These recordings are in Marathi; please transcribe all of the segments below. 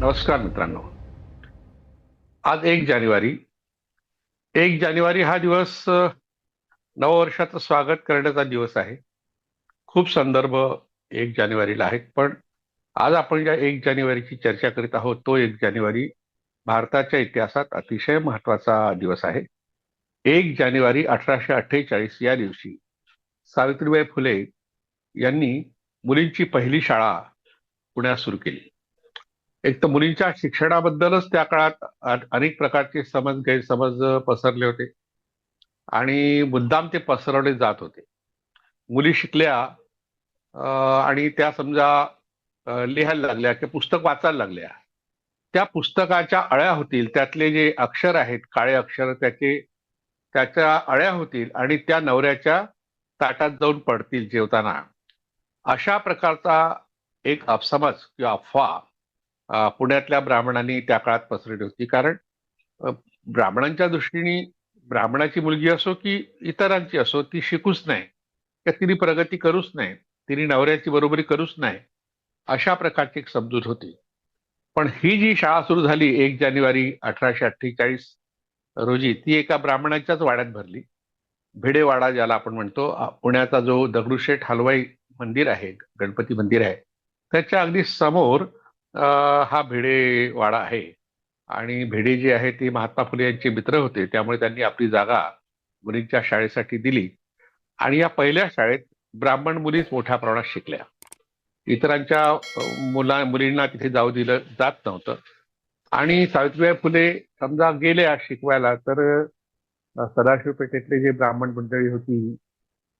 नमस्कार मित्रांनो. आज एक जानेवारी. एक जानेवारी हा दिवस नववर्षाचं स्वागत करण्याचा दिवस आहे. खूप संदर्भ एक जानेवारीला आहेत पण आज आपण ज्या एक जानेवारीची चर्चा करीत आहोत. तो एक जानेवारी भारताच्या इतिहासात अतिशय महत्त्वाचा दिवस आहे. एक जानेवारी अठराशे अठ्ठेचाळीस या दिवशी सावित्रीबाई फुले यांनी मुलींची पहिली शाळा पुण्यात सुरू केली. एक तर मुलींच्या शिक्षणाबद्दलच त्या काळात अनेक प्रकारचे समज गैरसमज पसरले होते. आणि मुद्दाम ते पसरवले जात होते. मुली शिकल्या आणि त्या समजा लिहायला लागल्या किंवा पुस्तक वाचायला लागल्या. त्या पुस्तकाच्या अळ्या होतील त्यातले जे अक्षर आहेत काळे अक्षर त्याचे त्याच्या अळ्या होतील आणि त्या नवऱ्याच्या ताटात जाऊन पडतील जेवताना. अशा प्रकारचा एक अपसमज किंवा अफवा पुण्यातल्या ब्राह्मणांनी त्या काळात पसरली होती. कारण ब्राह्मणांच्या दृष्टीने ब्राह्मणाची मुलगी असो की इतरांची असो ती शिकूच नाही. किंवा तिने प्रगती करूच नाही. तिने नवऱ्याची बरोबरी करूच नाही. अशा प्रकारची एक समजूत होती. पण ही जी शाळा सुरू झाली एक जानेवारी अठराशे अठ्ठेचाळीस रोजी ती एका ब्राह्मणाच्याच वाड्यात भरली. भिडेवाडा ज्याला आपण म्हणतो पुण्याचा जो दगडूशेठ हलवाई मंदिर आहे गणपती मंदिर आहे त्याच्या अगदी समोर हा हा भिडेवाडा आहे. आणि भिडे जी आहे ती महात्मा फुले यांचे मित्र होते. त्यामुळे त्यांनी आपली जागा मुलींच्या शाळेसाठी दिली. आणि या पहिल्या शाळेत ब्राह्मण मुलीच मोठ्या प्रमाणात शिकल्या. इतरांच्या मुला मुलींना तिथे जाऊ दिलं जात नव्हतं. आणि सावित्रीबाई फुले समजा गेल्या शिकवायला तर सदाशिव पेठेतले जे ब्राह्मण मंडळी होती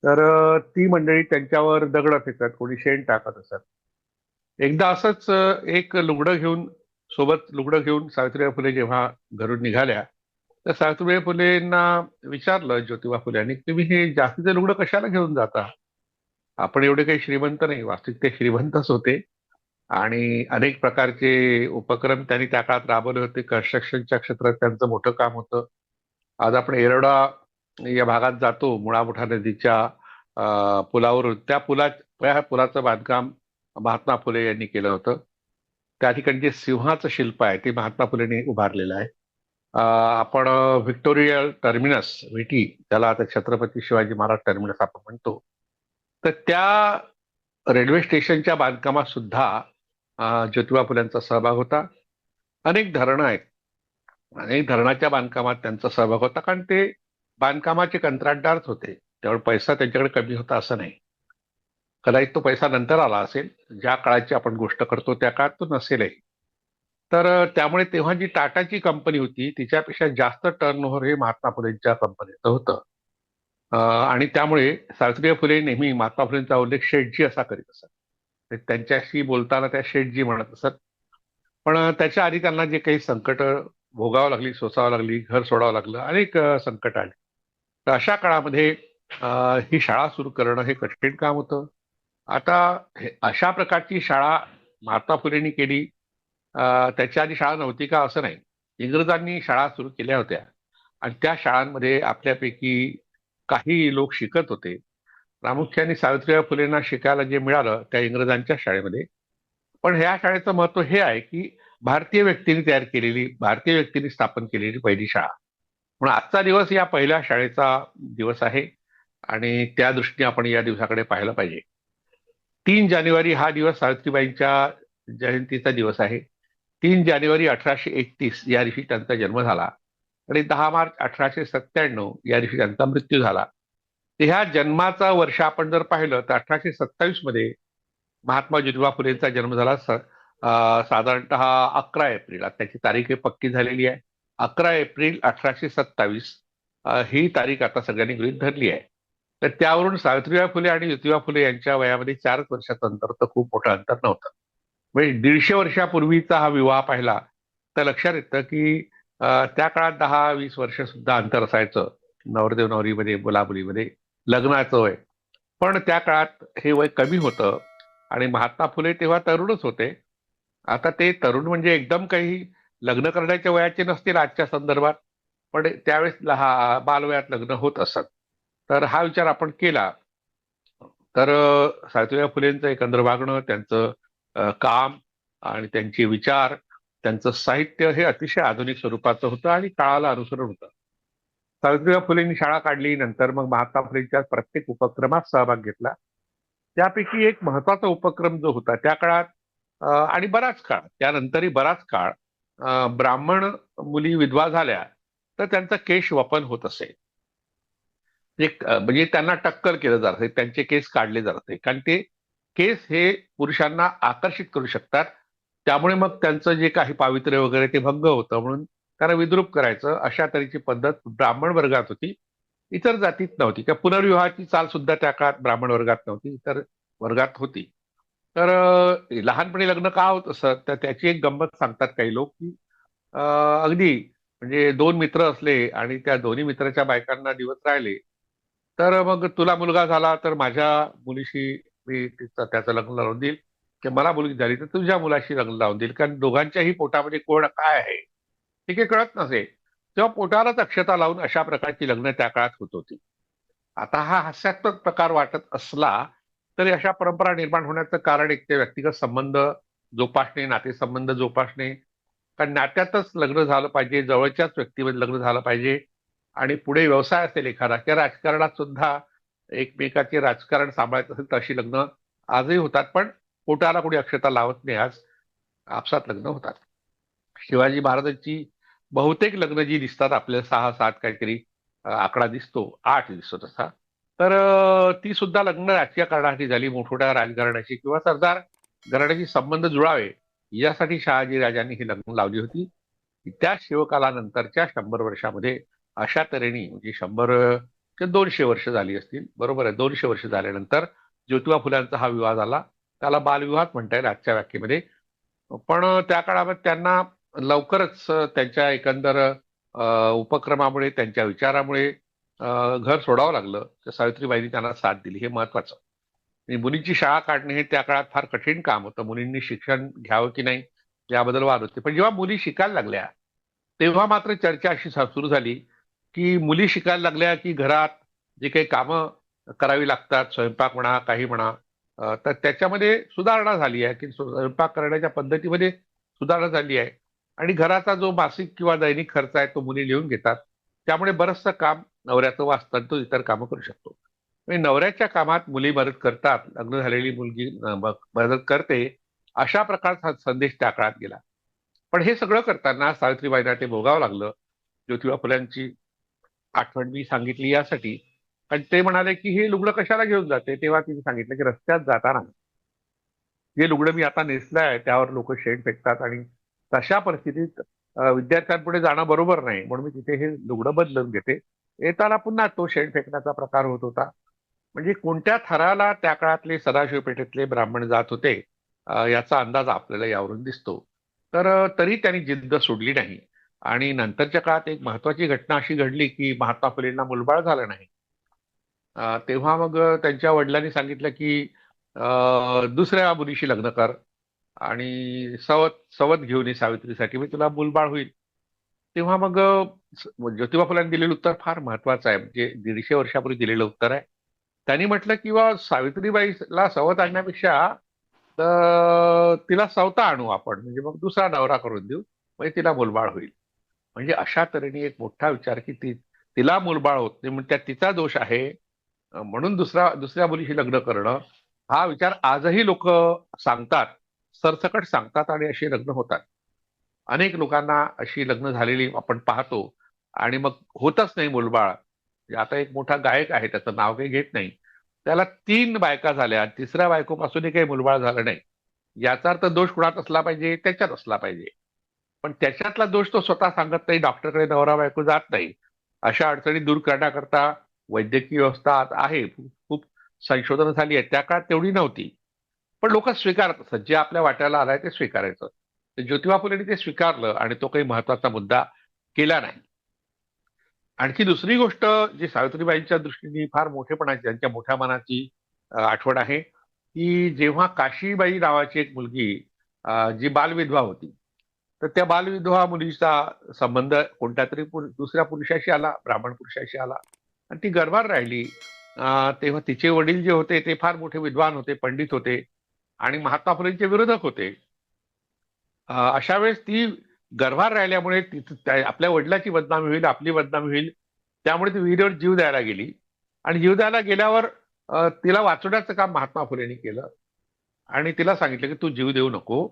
तर ती मंडळी त्यांच्यावर दगड फेकत कोणी शेण टाकत असत. एकदा असंच एक लुगडं घेऊन सोबत लुगडं घेऊन सावित्रीबाई फुले जेव्हा घरून निघाल्या तर सावित्रीबाई फुलेंना विचारलं ज्योतिबा फुले यांनी तुम्ही हे जास्तीचे लुगडं कशाला घेऊन जाता? आपण एवढे काही श्रीमंत नाही वास्तविक ते श्रीमंतच होते. आणि अनेक प्रकारचे उपक्रम त्यांनी त्या काळात राबवले होते. कन्स्ट्रक्शनच्या क्षेत्रात त्यांचं मोठं काम होतं. आज आपण एरडा या भागात जातो मुळा नदीच्या अ, पुलावरून. त्या पुला त्या पुलाचं बांधकाम महात्मा फुले यांनी केलं होतं. त्या ठिकाणी जे सिंहाचं शिल्प आहे ते महात्मा फुलेंनी उभारलेलं आहे. आपण व्हिक्टोरिया टर्मिनस व्हिटी त्याला आता छत्रपती शिवाजी महाराज टर्मिनस आपण म्हणतो तर त्या रेल्वे स्टेशनच्या बांधकामात सुद्धा ज्योतिबा फुल्यांचा सहभाग होता. अनेक धरणं आहेत. अनेक धरणाच्या बांधकामात त्यांचा सहभाग होता कारण ते बांधकामाचे कंत्राटदारच होते. त्यामुळे पैसा त्यांच्याकडे कमी होता असं नाही. कदाचित तो पैसा नंतर आला असेल. ज्या काळाची आपण गोष्ट करतो त्या काळात तो नसेलही. तर त्यामुळे तेव्हा जी टाटाची कंपनी होती तिच्यापेक्षा जास्त टर्नओव्हर हे महात्मा फुलेंच्या कंपनीचं होतं. आणि त्यामुळे सावित्रीबाई फुले नेहमी महात्मा फुलेंचा उल्लेख शेठजी असा करीत असत. त्यांच्याशी बोलताना त्या शेठजी म्हणत असत. पण त्याच्या आधी त्यांना जे काही संकट भोगावं लागली सोसावं लागली घर सोडावं लागलं अनेक संकट आली. तर अशा काळामध्ये ही शाळा सुरू करणं हे कठीण काम होतं. आता अशा प्रकारची शाळा महात्मा फुलेंनी केली. त्याच्या आधी शाळा नव्हती का असं नाही. इंग्रजांनी शाळा सुरू केल्या होत्या. आणि त्या शाळांमध्ये आपल्यापैकी काही लोक शिकत होते. प्रामुख्याने सावित्रीबाई फुलेंना शिकायला जे मिळालं त्या इंग्रजांच्या शाळेमध्ये. पण ह्या शाळेचं महत्त्व हे आहे की भारतीय व्यक्तींनी तयार केलेली भारतीय व्यक्तींनी स्थापन केलेली पहिली शाळा. म्हणून आजचा दिवस या पहिल्या शाळेचा दिवस आहे. आणि त्या दृष्टीने आपण या दिवसाकडे पाहायला पाहिजे. तीन जानेवारी हा दिवस सावित्रीबाईंच्या जयंतीचा दिवस आहे. तीन जानेवारी अठराशे एकतीस या दिवशी त्यांचा जन्म झाला आणि दहा मार्च अठराशे सत्त्याण्णव या दिवशी त्यांचा मृत्यू झाला. ह्या जन्माचा वर्ष आपण जर पाहिलं तर अठराशे सत्तावीसमध्ये महात्मा ज्योतिबा फुलेंचा जन्म झाला. साधारणतः अकरा एप्रिल त्याची तारीख ही पक्की झालेली आहे. अकरा एप्रिल अठराशे सत्तावीस ही तारीख आता सगळ्यांनी गृहीत धरली आहे. तर त्यावरून सावित्रीबाई फुले आणि ज्योतिबा फुले यांच्या वयामध्ये चारच वर्षाचं अंतर तर खूप मोठं अंतर नव्हतं. म्हणजे दीडशे वर्षापूर्वीचा हा विवाह पाहिला तर लक्षात येतं की त्या काळात दहा वीस वर्ष सुद्धा अंतर असायचं. नवरदेव नवरीमध्ये मुलामुलीमध्ये लग्नाचं वय. पण त्या काळात हे वय कमी होतं आणि महात्मा फुले तेव्हा तरुणच होते. आता ते तरुण म्हणजे एकदम काही लग्न करण्याच्या वयाचे नसतील आजच्या संदर्भात पण त्यावेळेस लहा बालवयात लग्न होत असत. तर हा विचार आपण केला. तर सावित्रीबाई फुलेंचं एकंदर वागणं त्यांचं काम आणि त्यांचे विचार त्यांचं साहित्य हे अतिशय आधुनिक स्वरूपाचं होतं आणि काळाला अनुसरण होतं. सावित्रीबाई फुलेंनी शाळा काढली नंतर मग महात्मा फुलेंच्या प्रत्येक उपक्रमात सहभाग घेतला. त्यापैकी एक महत्त्वाचा उपक्रम जो होता त्या काळात आणि बराच काळ त्यानंतरही बराच काळ ब्राह्मण मुली विधवा झाल्या तर त्यांचं केश वपन होत असे. म्हणजे त्यांना टक्कर केलं जात त्यांचे केस काढले जाते कारण ते केस हे पुरुषांना आकर्षित करू शकतात. त्यामुळे मग त्यांचं जे काही पावित्र्य वगैरे ते भंग होतं. म्हणून त्यांना विद्रूप करायचं. अशा तऱ्हेची पद्धत ब्राह्मण वर्गात होती. इतर जातीत नव्हती. किंवा पुनर्विवाहाची चाल सुद्धा त्या काळात ब्राह्मण वर्गात नव्हती. इतर वर्गात होती. तर लहानपणी लग्न का होत असत? तर त्याची एक गंमत सांगतात काही लोक की अगदी म्हणजे दोन मित्र असले आणि त्या दोन्ही मित्राच्या बायकांना दिवस राहिले. तर मग तुला मुलगा झाला तर माझ्या मुलीशी मी त्याचं लग्न लावून देईल. की मला मुलगी झाली तर तुझ्या मुलाशी लग्न लावून देईल. कारण दोघांच्याही पोटामध्ये कोण काय आहे? हे काही कळत नसे तेव्हा पोटालाच अक्षता लावून अशा प्रकारची लग्न त्या काळात होत होती. आता हा हास्यात्मक प्रकार वाटत असला तरी अशा परंपरा निर्माण होण्याचं कारण एक ते व्यक्तिगत संबंध जोपासणे नातेसंबंध जोपासणे. कारण नात्यातच लग्न झालं पाहिजे जवळच्याच व्यक्तीमध्ये लग्न झालं पाहिजे. आणि पुढे व्यवसाय असेल एखादा किंवा राजकारणात सुद्धा एकमेकाचे राजकारण सांभाळत असेल तर अशी लग्न आजही होतात पण पोटाला कोणी अक्षता लावत नाही. आज आपसात लग्न होतात. शिवाजी महाराजांची बहुतेक लग्न जी दिसतात आपल्याला सहा सात काहीतरी आकडा दिसतो आठ दिसतो तसा. तर ती सुद्धा लग्न राजकीय कारणासाठी झाली मोठमोठ्या राजघराण्याशी किंवा सरदार घराण्याशी संबंध जुळावे यासाठी शहाजी राजांनी ही लग्न लावली होती. त्या शिवकालानंतरच्या शंभर वर्षामध्ये अशा तऱ्हेने म्हणजे शंभर ते दोनशे वर्ष झाली असतील. बरोबर आहे दोनशे वर्ष झाल्यानंतर ज्योतिबा फुल्यांचा हा विवाह झाला. त्याला बालविवाहात म्हणता येईल आजच्या व्याख्येमध्ये. पण त्या काळामध्ये त्यांना लवकरच त्यांच्या एकंदर अं, उपक्रमामुळे त्यांच्या विचारामुळे घर सोडावं लागलं. तर सावित्रीबाईंनी त्यांना साथ दिली. हे महत्वाचं आणि मुलींची शाळा काढणे हे त्या काळात फार कठीण काम होतं. मुलींनी शिक्षण घ्यावं की नाही याबद्दल वाद होते. पण जेव्हा मुली शिकायला लागल्या तेव्हा मात्र चर्चा अशी सुरू झाली की मुली शिकायला लागल्या की घरात जे काही कामं करावी लागतात स्वयंपाक म्हणा काही म्हणा तर त्याच्यामध्ये सुधारणा झाली आहे की स्वयंपाक करण्याच्या पद्धतीमध्ये सुधारणा झाली आहे. आणि घराचा जो मासिक किंवा दैनिक खर्च आहे तो मुली लिहून घेतात. त्यामुळे बरंचसं काम नवऱ्याचं वाचतात तो इतर कामं करू शकतो. म्हणजे नवऱ्याच्या कामात मुली मदत करतात. लग्न झालेली मुलगी मदत करते अशा प्रकारचा संदेश त्या काळात गेला. पण हे सगळं करताना सावित्रीबाईंना ते भोगावं लागलं. ज्योतिबा फुल्यांची आठवण मी सांगितली यासाठी. कारण ते म्हणाले की हे लुगडं कशाला घेऊन जाते? तेव्हा तिने सांगितलं की रस्त्यात जाताना. जे लुगडं मी आता नेसलं आहे त्यावर लोक शेण फेकतात आणि तशा परिस्थितीत विद्यार्थ्यांपुढे जाणं बरोबर नाही. म्हणून मी तिथे हे लुगडं बदलून घेते. येताना पुन्हा तो शेण फेकण्याचा प्रकार होत होता. म्हणजे कोणत्या थराला त्या काळातले सदाशिव पेठेतले ब्राह्मण जात होते याचा अंदाज आपल्याला यावरून दिसतो. तर तरी त्यांनी जिद्द सोडली नाही. आणि नंतरच्या काळात एक महत्वाची घटना अशी घडली की महात्मा फुलेंना मुलबाळ झालं नाही. तेव्हा मग त्यांच्या वडिलांनी सांगितलं की दुसऱ्या मुलीशी लग्न कर आणि सवत सवत घेऊन ये सावित्रीसाठी मी तुला मुलबाळ होईल. तेव्हा मग ज्योतिबा फुलांनी दिलेलं उत्तर फार महत्वाचं आहे. म्हणजे दीडशे वर्षापूर्वी दिलेलं उत्तर आहे. त्यांनी म्हटलं की बा सावित्रीबाईला सवत आणण्यापेक्षा तर तिला सवता आणू आपण. म्हणजे मग दुसरा नवरा करून देऊ. म्हणजे तिला मुलबाळ होईल. म्हणजे अशा तऱ्हेने एक मोठा विचार की ती तिला मुलबाळ होत नाही म्हणजे तिचा दोष आहे. म्हणून दुसरा दुसऱ्या मुलीशी लग्न करणं हा विचार आजही लोक सांगतात सरसकट सांगतात आणि अशी लग्न होतात. अनेक लोकांना अशी लग्न झालेली आपण पाहतो आणि मग होतच नाही मुलबाळ. म्हणजे आता एक मोठा गायक आहे त्याचं नाव काही घेत नाही. त्याला तीन बायका झाल्या तिसऱ्या बायकोपासूनही काही मुलबाळ झालं नाही. याचा अर्थ दोष कुणात असला पाहिजे? त्याच्यात असला पाहिजे. पण त्याच्यातला दोष तो स्वतः सांगत नाही डॉक्टरकडे नवरा बायको जात नाही. अशा अडचणी दूर करण्याकरता वैद्यकीय व्यवस्था आज आहे. खूप संशोधन झाली आहे त्या काळात तेवढी नव्हती. पण लोक स्वीकारत असत जे आपल्या वाट्याला आलाय ते स्वीकारायचं. तर ज्योतिबा फुलेंनी ते स्वीकारलं आणि तो काही महत्त्वाचा मुद्दा केला नाही. आणखी दुसरी गोष्ट जी सावित्रीबाईंच्या दृष्टीने फार मोठेपणाची त्यांच्या मोठ्या मनाची आठवण आहे की जेव्हा काशीबाई नावाची एक मुलगी जी बालविधवा होती तर त्या बालविधवा मुलीचा संबंध कोणत्या तरी दुसऱ्या पुरुषाशी आला ब्राह्मण पुरुषाशी आला. आणि ती गरबार राहिली. तेव्हा तिचे वडील जे होते ते फार मोठे विद्वान होते पंडित होते आणि महात्मा फुलेंचे विरोधक होते. अशा वेळेस ती गर्भार राहिल्यामुळे आपल्या वडिलाची बदनामी होईल आपली बदनामी होईल त्यामुळे ती विहिरीवर जीव द्यायला गेली. आणि जीव द्यायला गेल्यावर तिला वाचवण्याचं काम महात्मा फुलेंनी केलं. आणि तिला सांगितलं की तू जीव देऊ नको.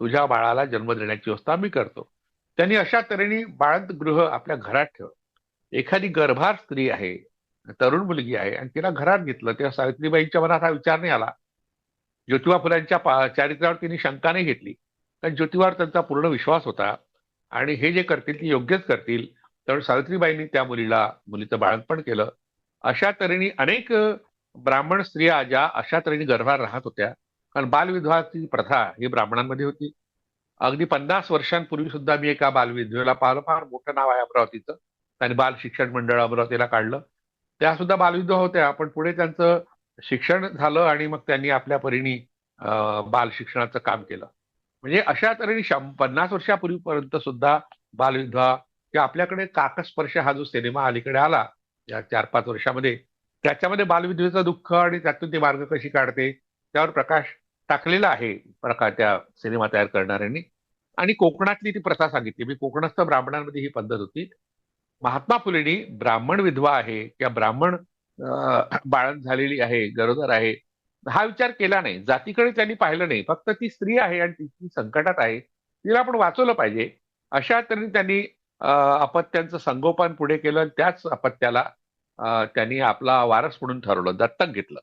तुझ्या बाळाला जन्म देण्याची व्यवस्था मी करतो. त्यांनी अशा तऱ्हेने बाळंतगृह आपल्या घरात ठेव एखादी गर्भार स्त्री आहे तरुण मुलगी आहे आणि तिला घरात घेतलं तेव्हा सावित्रीबाईंच्या मनात हा विचार नाही आला. ज्योतिबा फुलांच्या चारित्र्यावर तिने शंका नाही घेतली. कारण ज्योतिबावर त्यांचा पूर्ण विश्वास होता आणि हे जे करतील ते योग्यच करतील. त्यामुळे सावित्रीबाईंनी त्या मुलीला मुलीचं बाळंतपण केलं. अशा तऱ्हेने अनेक ब्राह्मण स्त्रिया ज्या अशा तऱ्हेने गर्भार राहत होत्या कारण बालविधवाची प्रथा ही ब्राह्मणांमध्ये होती. अगदी पन्नास वर्षांपूर्वी सुद्धा मी एका बालविधवेला पाहिलं. फार मोठं नाव आहे अमरावतीचं त्यांनी बाल शिक्षण मंडळ अमरावतीला काढलं. त्या सुद्धा बालविधवा होत्या पण पुढे त्यांचं शिक्षण झालं आणि मग त्यांनी आपल्या परीने बाल शिक्षणाचं काम केलं. म्हणजे अशा तऱ्हेने पन्नास वर्षापूर्वीपर्यंत सुद्धा बालविधवा किंवा आपल्याकडे काकस्पर्श हा जो सिनेमा अलीकडे आला या चार पाच वर्षामध्ये त्याच्यामध्ये बालविधवेचं दुःख आणि त्यातून ती मार्ग कशी काढते त्यावर प्रकाश टाकलेला आहे प्रकार त्या सिनेमा तयार करणाऱ्यांनी. आणि कोकणातली ती प्रथा सांगितली. मी कोकणस्थ ब्राह्मणांमध्ये ही पद्धत होती. महात्मा फुलेंनी ब्राह्मण विधवा आहे किंवा ब्राह्मण बाळण झालेली आहे गरोदर आहे हा विचार केला नाही. जातीकडे त्यांनी पाहिलं नाही. फक्त ती स्त्री आहे आणि ती संकटात आहे. तिला आपण वाचवलं पाहिजे. अशा तऱ्हेने त्यांनी अपत्यांचं संगोपन पुढे केलं त्याच अपत्याला त्यांनी आपला वारस म्हणून ठरवलं दत्तक घेतलं.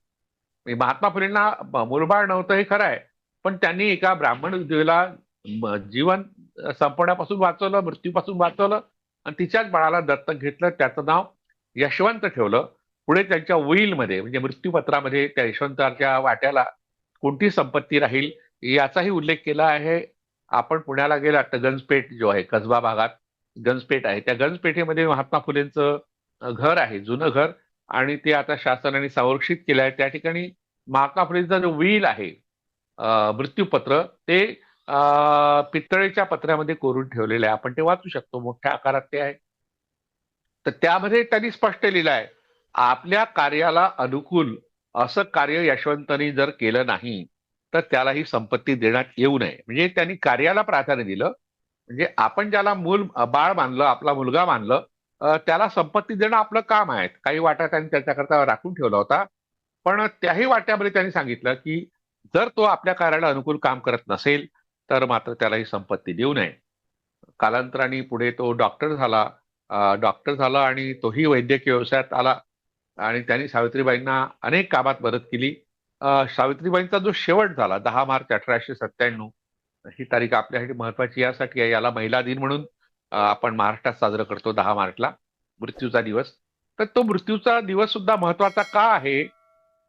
म्हणजे महात्मा फुलेंना मुलबाळ नव्हतं हे खरं आहे पण त्यांनी एका ब्राह्मण विधवेला जीवन संपवण्यापासून वाचवलं मृत्यूपासून वाचवलं आणि तिच्याच बाळाला दत्तक घेतलं त्याचं नाव यशवंत ठेवलं. पुढे त्यांच्या मध्ये म्हणजे मृत्यूपत्रामध्ये त्या यशवंताच्या वाट्याला कोणती संपत्ती राहील याचाही उल्लेख केला आहे. आपण पुण्याला गेला तर गंजपेठ जो आहे कसबा भागात गंजपेठ आहे. त्या गंजपेठेमध्ये महात्मा फुलेंचं घर आहे जुनं घर. आणि ते आता शासनाने संरक्षित केलं आहे. त्या ठिकाणी महात्मा जो व्हील आहे मृत्यूपत्र ते पितळेच्या पत्र्यामध्ये कोरून ठेवलेलं आहे. आपण ते वाचू शकतो. मोठ्या आकारात ते आहे. तर त्यामध्ये त्यांनी स्पष्ट लिहिलं आहे आपल्या कार्याला अनुकूल असं कार्य यशवंतांनी जर केलं नाही तर त्याला ही संपत्ती देण्यात येऊ नये. म्हणजे त्यांनी कार्याला प्राधान्य दिलं. म्हणजे आपण ज्याला मूल बाळ मानलं आपला मुलगा मानलं त्याला संपत्ती देणं आपलं काम आहे. काही वाटा त्यांनी त्याच्याकरता राखून ठेवला होता. पण त्याही वाट्यामध्ये त्यांनी सांगितलं की जर तो आपल्या कार्याला अनुकूल काम करत नसेल तर मात्र त्याला ही संपत्ती देऊ नये. कालांतराने पुढे तो डॉक्टर झाला. डॉक्टर झाला आणि तोही वैद्यकीय व्यवसायात आला आणि त्यांनी सावित्रीबाईंना अनेक कामात मदत केली. सावित्रीबाईंचा जो शेवट झाला दहा मार्च अठराशे सत्त्याण्णव ही तारीख आपल्यासाठी महत्वाची यासाठी आहे. याला महिला दिन म्हणून आपण महाराष्ट्रात साजरं करतो दहा मार्चला मृत्यूचा दिवस. तर तो मृत्यूचा दिवस सुद्धा महत्त्वाचा का आहे?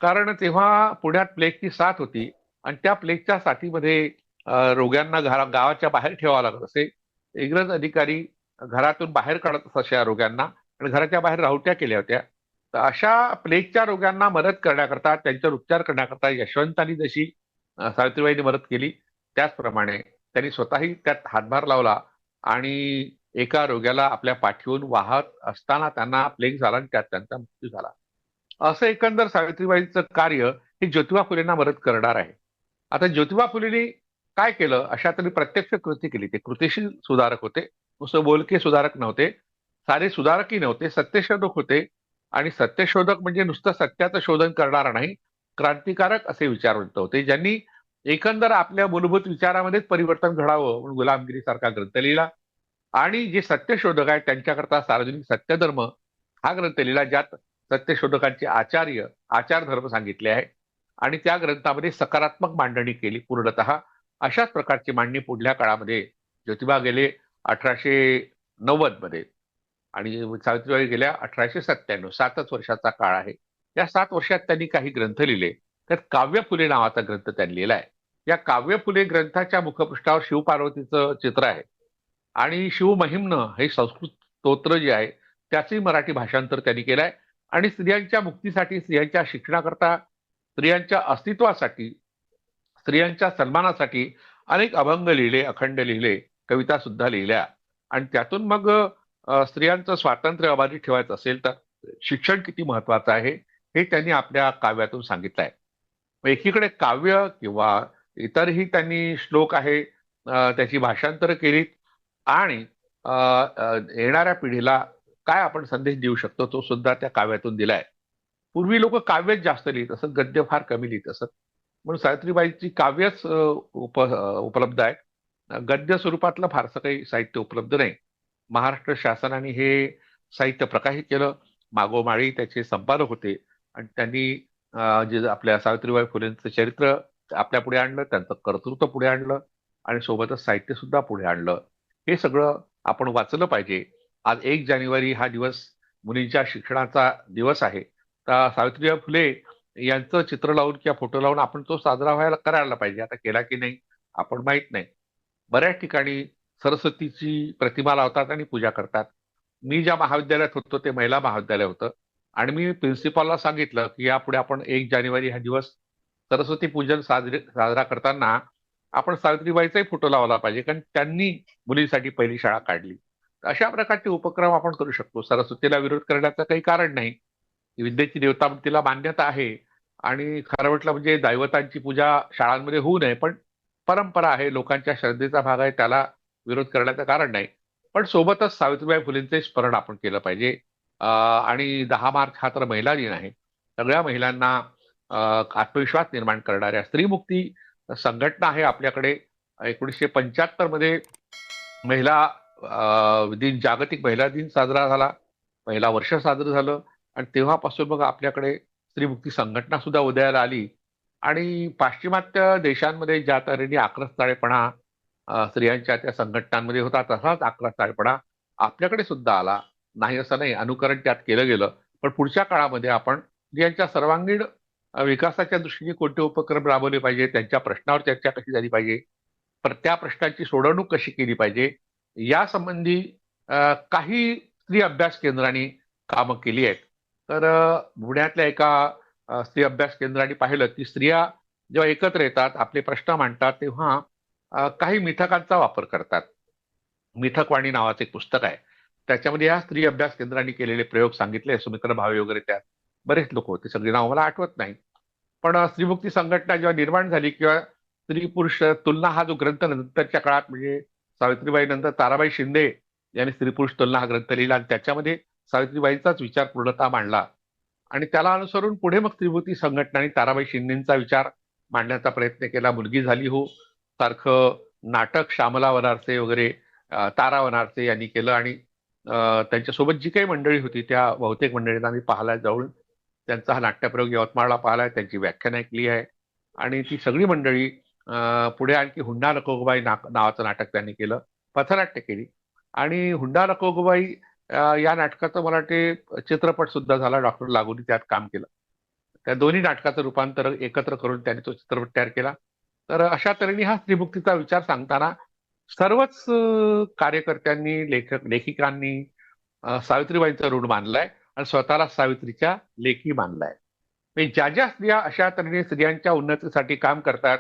कारण तेव्हा पुण्यात प्लेगची साथ होती आणि त्या प्लेगच्या साथीमध्ये रोग्यांना घरा गावाच्या बाहेर ठेवावं लागत असे. इंग्रज अधिकारी घरातून बाहेर काढत असत अशा रोग्यांना आणि घराच्या बाहेर राहुट्या केल्या होत्या. तर अशा प्लेगच्या रोग्यांना मदत करण्याकरता त्यांच्यावर उपचार करण्याकरता यशवंतांनी जशी सावित्रीबाईंनी मदत केली त्याचप्रमाणे त्यांनी स्वतःही त्यात हातभार लावला. आणि एका रोग्याला आपल्या पाठीवरून वाहत असताना त्यांना प्लेग झाला आणि त्यात त्यांचा मृत्यू झाला. असं एकंदर सावित्रीबाईंचं कार्य हे ज्योतिबा फुलेंना मदत करणार आहे. आता ज्योतिबा फुलेंनी काय केलं? अशा तरी प्रत्यक्ष कृती केली. ते कृतीशील सुधारक होते. नुसतं बोलके सुधारक नव्हते. सारे सुधारकही नव्हते. सत्यशोधक होते. आणि सत्यशोधक म्हणजे नुसतं सत्याचं शोधन करणार नाही क्रांतिकारक असे विचारवंत होते ज्यांनी एकंदर आपल्या मूलभूत विचारामध्येच परिवर्तन घडावं म्हणून गुलामगिरी सारखा ग्रंथ लिहिला. आणि जे सत्यशोधक आहेत त्यांच्याकरता सार्वजनिक सत्यधर्म हा ग्रंथ लिहिला ज्यात सत्यशोधकांचे आचार्य आचारधर्म सांगितले आहे आणि त्या ग्रंथामध्ये सकारात्मक मांडणी केली पूर्णतः. अशाच प्रकारची मांडणी पुढल्या काळामध्ये ज्योतिबा गेले अठराशे नव्वदमध्ये आणि सावित्रीबाई गेल्या अठराशे सत्त्याण्णव सातच वर्षाचा काळ आहे. या सात वर्षात त्यांनी काही ग्रंथ लिहिले. त्यात काव्य फुले नावाचा ग्रंथ त्यांनी लिहिला आहे. या काव्य फुले ग्रंथाच्या मुखपृष्ठावर शिवपार्वतीचं चित्र आहे. आणि शिवमहिमनं हे संस्कृत स्तोत्र जे आहे त्याचंही मराठी भाषांतर त्यांनी केलं आहे आणि स्त्रियांच्या मुक्तीसाठी स्त्रियांच्या शिक्षणाकरता स्त्रियांच्या अस्तित्वासाठी स्त्रियांच्या सन्मानासाठी अनेक अभंग लिहिले अखंड लिहिले कविता सुद्धा लिहिल्या. आणि त्यातून मग स्त्रियांचं स्वातंत्र्य अबाधित ठेवायचं असेल तर शिक्षण किती महत्वाचं आहे हे त्यांनी आपल्या काव्यातून सांगितलं आहे एकीकडे काव्य किंवा इतरही त्यांनी श्लोक आहे त्याची भाषांतर केलीत. आणि येणाऱ्या पिढीला काय आपण संदेश देऊ शकतो तो सुद्धा त्या काव्यातून दिलाय. पूर्वी लोक काव्यच जास्त लिहित असत गद्य फार कमी लिहित असत. म्हणून सावित्रीबाईची काव्यच उप उपलब्ध आहे गद्य स्वरूपातलं फारसं काही साहित्य उपलब्ध नाही. महाराष्ट्र शासनाने हे साहित्य प्रकाशित केलं. मागोमाळी त्याचे संपादक होते. आणि त्यांनी जे आपल्या सावित्रीबाई फुलेंचं चरित्र आपल्या पुढे आणलं त्यांचं कर्तृत्व पुढे आणलं आणि सोबतच साहित्य सुद्धा पुढे आणलं. हे सगळं आपण वाचलं पाहिजे. आज एक जानेवारी हा दिवस मुलींच्या शिक्षणाचा दिवस आहे. तर सावित्रीबाई फुले यांचं चित्र लावून किंवा फोटो लावून आपण तो साजरा व्हायला करायला पाहिजे. आता केला की नाही आपण माहीत नाही. बऱ्याच ठिकाणी सरस्वतीची प्रतिमा लावतात आणि पूजा करतात. मी ज्या महाविद्यालयात होतो ते महिला महाविद्यालय होतं. आणि मी प्रिन्सिपॉलला सांगितलं की यापुढे आपण एक जानेवारी हा दिवस सरस्वती पूजन साजरे साजरा करताना आपण सावित्रीबाईचाही फोटो लावला पाहिजे. कारण त्यांनी मुलींसाठी पहिली शाळा काढली. तर अशा प्रकारचे उपक्रम आपण करू शकतो. सरस्वतीला विरोध करण्याचं काही कारण नाही. विद्येची देवता तिला मान्यता आहे. आणि खरं म्हटलं म्हणजे दैवतांची पूजा शाळांमध्ये होऊ नये पण परंपरा आहे. लोकांच्या श्रद्धेचा भाग आहे. त्याला विरोध करण्याचं कारण नाही. पण सोबतच सावित्रीबाई फुलेंचे स्मरण आपण केलं पाहिजे. आणि दहा मार्च हा तर महिला दिन आहे. सगळ्या महिलांना आत्मविश्वास निर्माण करणाऱ्या स्त्रीमुक्ती संघटना आहे आपल्याकडे. एकोणीसशे पंच्याहत्तरमध्ये महिला दिन जागतिक महिला दिन साजरा झाला. महिला वर्ष साजरं झालं. आणि तेव्हापासून मग आपल्याकडे स्त्रीमुक्ती संघटना सुद्धा उदयाला आली. आणि पाश्चिमात्य देशांमध्ये ज्या तऱ्हेने आक्रस्ताळेपणा स्त्रियांच्या त्या संघटनांमध्ये होता तसाच आक्रस्ताळेपणा आपल्याकडे सुद्धा आला. नाही असं नाही अनुकरण त्यात केलं गेलं. पण पुढच्या काळामध्ये आपण स्त्रियांच्या सर्वांगीण विकासाच्या दृष्टीने कोणते उपक्रम राबवले पाहिजे? त्यांच्या प्रश्नावर चर्चा कशी झाली पाहिजे? पर त्या प्रश्नांची सोडवणूक कशी केली पाहिजे? यासंबंधी काही स्त्री अभ्यास केंद्रांनी कामं केली आहेत. तर पुण्यातल्या एका स्त्री अभ्यास केंद्राने पाहिलं की स्त्रिया जेव्हा एकत्र येतात आपले प्रश्न मांडतात तेव्हा काही मिथकांचा वापर करतात. मिथकवाणी नावाचं एक पुस्तक आहे. त्याच्यामध्ये या स्त्री अभ्यास केंद्रांनी केलेले प्रयोग सांगितले सुमित्रा भावे वगैरे त्यात. बरेच लोक होते सगळी नाव मला आठवत नाही. पण स्त्रीमुक्ती संघटना जेव्हा निर्माण झाली किंवा स्त्री पुरुष तुलना हा जो ग्रंथ नंतरच्या काळात म्हणजे सावित्रीबाई नंतर ताराबाई शिंदे यांनी स्त्री पुरुष तुलना हा ग्रंथ लिहिला आणि त्याच्यामध्ये सावित्रीबाईंचाच विचार पूर्णतः मांडला. आणि त्याला अनुसरून पुढे मग स्त्रीमुक्ती आणि ताराबाई शिंदेचा विचार मांडण्याचा प्रयत्न केला. मुलगी झाली हो सारखं नाटक श्यामला वनारसे वगैरे तारा वनारसे यांनी केलं आणि त्यांच्यासोबत जी काही मंडळी होती त्या बहुतेक मंडळींना मी पाहायला जाऊन त्यांचा हा नाट्यप्रयोग यवतमाळला पाहिलाय त्यांची व्याख्यान ऐकली आहे. आणि ती सगळी मंडळी पुढे आणखी हुंडा नकोगबाई ना नावाचं नाटक त्यांनी केलं पथनाट्य केली. आणि हुंडा नकोगबाई या नाटकाचं मला वाटते चित्रपट सुद्धा झाला डॉक्टर लागूनी त्यात काम केलं. त्या दोन्ही नाटकाचं रूपांतर एकत्र करून त्यांनी तो चित्रपट तयार केला. तर अशा तऱ्हेने हा स्त्रीमुक्तीचा विचार सांगताना सर्वच कार्यकर्त्यांनी लेखक लेखिकांनी सावित्रीबाईंचा ऋण मानलाय. आणि स्वतःला सावित्रीच्या लेखी मानलाय. म्हणजे ज्या ज्या स्त्रिया अशा तऱ्हेने स्त्रियांच्या उन्नतीसाठी काम करतात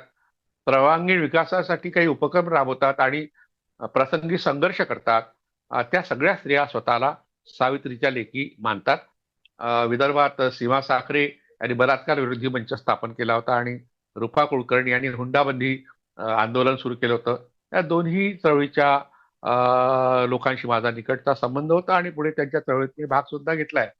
सर्वांगीण विकासासाठी काही उपक्रम राबवतात आणि प्रसंगी संघर्ष करतात त्या सगळ्या स्त्रिया स्वतःला सावित्रीच्या लेखी मानतात. विदर्भात सीमा साखरे यांनी बलात्कार विरोधी मंच स्थापन केला होता आणि रुपा कुलकर्णी यांनी हुंडाबंदी आंदोलन सुरू केलं होतं. या दोन्ही चळवळीच्या लोकांशी माझा निकटचा संबंध होता आणि पुढे त्यांच्या चळवळीत मी भाग सुद्धा घेतलाय.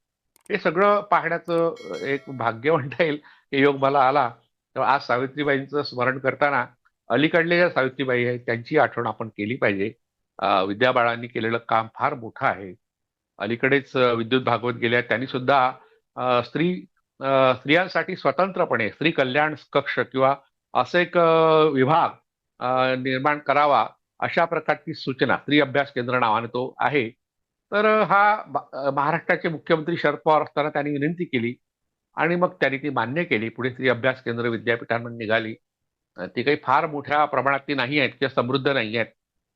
हे सगळं पाहण्याचं एक भाग्य म्हणता येईल की योग मला आला. तेव्हा आज सावित्रीबाईंचं स्मरण करताना अलीकडले ज्या सावित्रीबाई आहेत त्यांची आठवण आपण केली पाहिजे. विद्याबाळांनी विद्या बाळांनी केलेलं काम फार मोठं आहे. अलीकडेच विद्युत भागवत गेल्या त्यांनी सुद्धा स्त्री स्त्रियांसाठी स्वतंत्रपणे स्त्री कल्याण कक्ष किंवा असं एक विभाग निर्माण करावा अशा प्रकारची सूचना स्त्री अभ्यास केंद्र नावाने तो आहे. तर हा महाराष्ट्राचे मुख्यमंत्री शरद पवार असताना त्यांनी विनंती केली आणि मग त्यांनी ती मान्य केली. पुढे स्त्री अभ्यास केंद्र विद्यापीठांमध्ये निघाली. ती काही फार मोठ्या प्रमाणातली नाही आहेत किंवा समृद्ध नाही आहेत.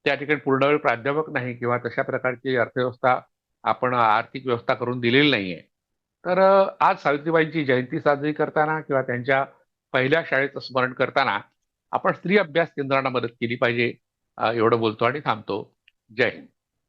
त्या ठिकाणी पूर्णवेळ प्राध्यापक नाही किंवा तशा प्रकारची अर्थव्यवस्था आपण आर्थिक व्यवस्था करून दिलेली नाहीये. तर आज सावित्रीबाईंची जयंती साजरी करताना किंवा त्यांच्या पहिल्या शाळेचं स्मरण करताना आपण स्त्री अभ्यास केंद्रांना मदत केली पाहिजे. एवढं बोलतो आणि थांबतो. जय हिंद.